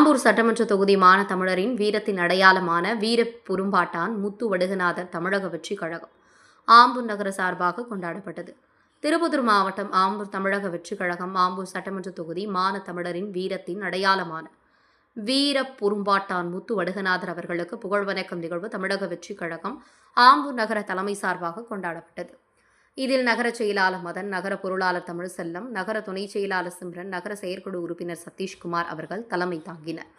சட்டமன்ற தொகுதி தமிழரின் வீரத்தின் அடையாளமான வீர புறும்பாட்டான் முத்து வடுகநாதர் தமிழக வெற்றி கழகம் ஆம்பூர் நகர சார்பாக கொண்டாடப்பட்டது. திருப்பத்தூர் மாவட்டம் ஆம்பூர் தமிழக வெற்றி கழகம் ஆம்பூர் சட்டமன்ற தொகுதி மான தமிழரின் வீரத்தின் அடையாளமான வீர புறும்பாட்டான் முத்து வடுகநாதர் அவர்களுக்கு புகழ் வணக்கம் நிகழ்வு தமிழக வெற்றி கழகம் ஆம்பூர் நகர தலைமை சார்பாக கொண்டாடப்பட்டது. இதில் நகர செயலாளர் மதன் நகர பொருளாளர் தமிழ்செல்லம் நகர துணை செயலாளர் சிம்ரன் நகர செயற்குழு உறுப்பினர் சதீஷ்குமார் அவர்கள் தலைமை தாங்கினர்.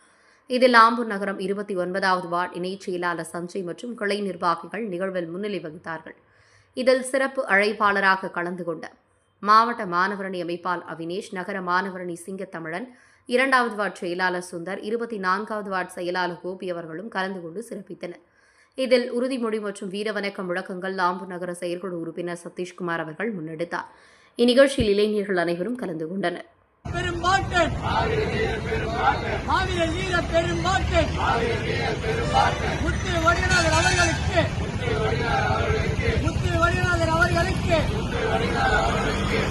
இதில் ஆம்பூர் நகரம் இருபத்தி ஒன்பதாவது வார்டு இணைச் செயலாளர் சஞ்சய் மற்றும் கிளை நிர்வாகிகள் நிகழ்வில் முன்னிலை வகித்தார்கள். இதில் சிறப்பு அழைப்பாளராக கலந்து கொண்ட மாவட்ட மாணவரணி அமைப்பால் அவினேஷ் நகர மாணவரணி சிங்கத்தமிழன் இரண்டாவது வார்டு செயலாளர் சுந்தர் இருபத்தி நான்காவது வார்டு செயலாளர் கோபி அவர்களும் கலந்து கொண்டு சிறப்பித்தனர். இதில் உறுதிமொழி மற்றும் வீரவணக்க முழக்கங்கள் லாம்பூர் நகர செயற்குழு உறுப்பினர் சதீஷ்குமார் அவர்கள் முன்னெடுத்தார். இந்நிகழ்ச்சியில் இளைஞர்கள் அனைவரும் கலந்து கொண்டனர். பெரும்பாட்டன் மாவீரர் வீர பெரும்பாட்டன் முத்து வடிநாதர் அவர்களுக்கு. முத்து வடிநாதர் அவர்களுக்கு.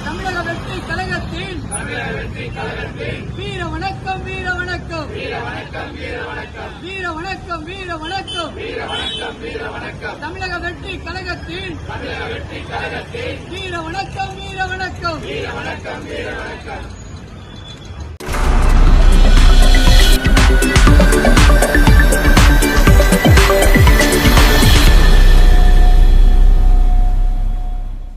தமிழக வெற்றி கழகத்தின் வீர வணக்கம் வீர வணக்கம் வீர வணக்கம் வீர வணக்கம் தமிழக வெற்றி கழகத்தின் வீர வணக்கம் வீர வணக்கம்